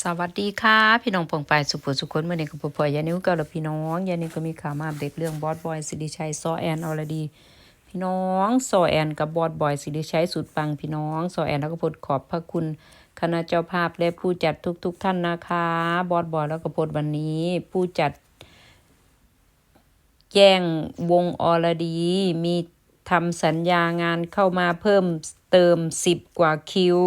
สวัสดีค่ะพี่น้องปองปายสุภสุคนเมื่อนี้กับพ่อยานิวกับพี่น้องยานิวก็มีข่าวมาอัปเดเรื่องบอสบอยสิริชัยซอแอนอรดี พี่น้องซอแอนกับบอสบอยสิริชัยสุดปังพี่น้องซอแอนแล้วก็พดขอบพระคุณคณะเจ้าภาพและผู้จัดทุกๆทท่านนะคะบอสบอยแล้วก็พดวันนี้ผู้จัดแจ้งวงอรดีมีทำสัญญางานเข้ามาเพิ่มเติม10กว่าคิว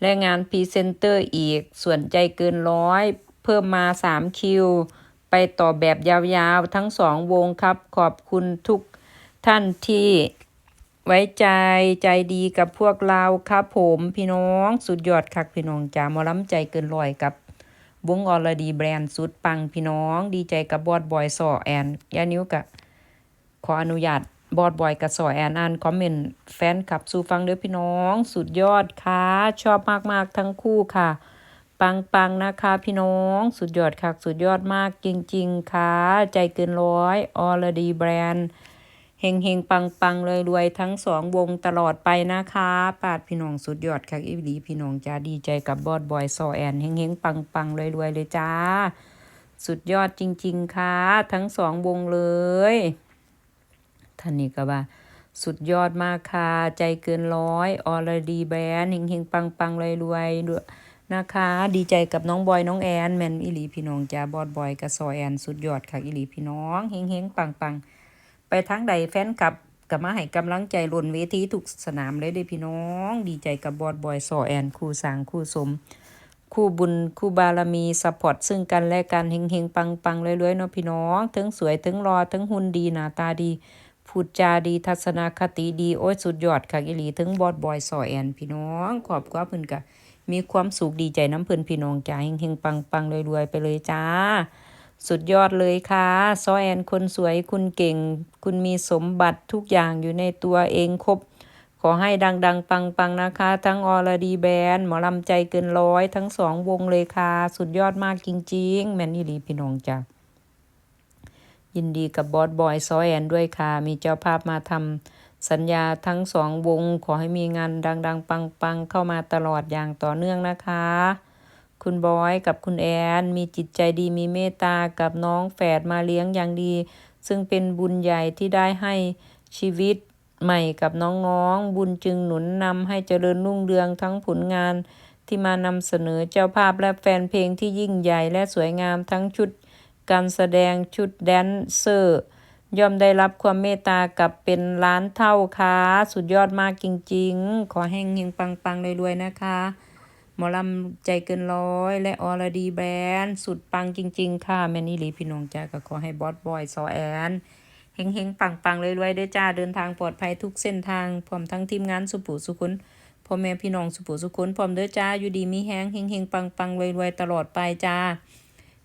และงานพรีเซนเตอร์อีก ส่วนใจเกินร้อย เพิ่มมา 3 คิว ไปต่อแบบยาวๆ ทั้งสองวงครับ ขอบคุณทุกท่านที่ไว้ใจใจดีกับพวกเราครับผมพี่น้องสุดยอดคักพี่น้องจ๋ามอล้ำใจเกินร้อยกับวงออลดีแบรนด์สุดปังพี่น้อง ดีใจกับบอดบอยสอแอนยานิ้วกะขออนุญาต บอดบอยกับสอยแอนอ่านคอมเมนต์แฟนคลับสู่ฟังเด้อพี่น้อง สุดยอดค่ะ ชอบมากๆทั้งคู่ค่ะ ปังปังนะคะพี่น้อง สุดยอดค่ะ สุดยอดมากจริง ๆ ค่ะ ใจเกินร้อยออลดีแบรนด์เฮงเฮงปังปังเลยรวยทั้งสองวงตลอดไปนะคะ ปาดพี่น้องสุดยอดค่ะอีหลีพี่น้องจ้าดีใจกับบอดบอยสอแอนเฮงเฮงปังปังเลยรวยเลยจ้า สุดยอดจริง ๆค่ะ ทั้งสองวงเลย ท่านนี้ก็ว่า สุดยอดมากค่ะ ใจเกินร้อยออลดีแบนเฮงเฮงปังปังรวยรวยด้วยนะคะ ดีใจกับน้องบอยน้องแอนแมนอิลีพี่น้องจ้าบอดบอยกับซอแอนสุดยอดค่ะอิลีพี่น้องเฮงเฮงปังปังไปทั้งใดแฟนคลับกับมาให้กำลังใจล้นเวทีทุกสนามเลยเด้พี่น้อง ดีใจกับบอดบอยซอแอนคู่สางคู่สม คู่บุญคู่บารมีสปอร์ตซึ่งกันและกันเฮงเฮงปังปังๆรวยๆเนาะพี่น้องทั้งสวยทั้งรอทั้งหุ่นดีหน้าตาดี พูดจาดีทัศนคติดี โอ้ยสุดยอดค่ะอีหลีถึงบอดบอยสอแอนพี่น้องขอบคุณเพิ่นกะมีความสุขดีใจน้ำเพิ่นพี่น้องจ้าเฮงเฮงปังปังๆรวยๆไปเลยจ้า สุดยอดเลยค่ะซอแอนคนสวยคุณเก่ง คุณมีสมบัติทุกอย่างอยู่ในตัวเองครบขอให้ดัง ๆ ปัง ๆ นะคะ ทั้งออลดีแบนหมอลำใจเกินร้อย ทั้งสองวงเลยค่ะ สุดยอดมากจริง ๆ แมนนี่ลีพี่น้องจ้า ยินดีกับบอสบอยซอแอนด้วยค่ะ มีเจ้าภาพมาทำสัญญาทั้งสองวง ขอให้มีงานดัง ๆ ปัง ๆ เข้ามาตลอดอย่างต่อเนื่องนะคะ คุณบอยกับคุณแอน มีจิตใจดีมีเมตตากับน้องแฝดมาเลี้ยงอย่างดี ซึ่งเป็นบุญใหญ่ที่ได้ให้ชีวิตใหม่กับน้องๆ บุญจึงหนุนนำให้เจริญรุ่งเรืองทั้งผลงานที่มานำเสนอเจ้าภาพและแฟนเพลงที่ยิ่งใหญ่และสวยงามทั้งชุด การแสดงชุดแดนเซอร์ ย่อมได้รับความเมตตากับเป็นล้านเท่าค่ะ สุดยอดมากจริง ๆ ขอให้เฮงปังๆรวยๆนะคะ หมอลำใจเกินร้อย และออรดีแบรนด์ สุดปังจริง ๆ ค่ะ แม่นี่หลีพี่น้องจ้าก็ขอให้บอสบอยซอแอนเฮงเฮงๆปังๆรวยๆด้อจ้าเดินทางปลอดภัยทุกเส้นทางพร้อมทั้งทีมงานสุปุสุขุนพ่อแม่พี่น้องสุปุสุขุนพร้อมเด้อจ้าอยู่ดีมีแฮงเฮงเฮงๆปังๆรวยๆตลอดไปจ้า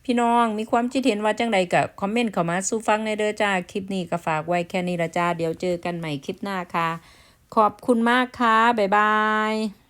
พี่น้องมีความคิดเห็นว่าจังใดก็คอมเมนต์เข้ามาสู้ฟังในเด้อจ้า คลิปนี้ก็ฝากไว้แค่นี้ละจ้า เดี๋ยวเจอกันใหม่คลิปหน้าค่ะ ขอบคุณมากค่ะ บ๊ายบาย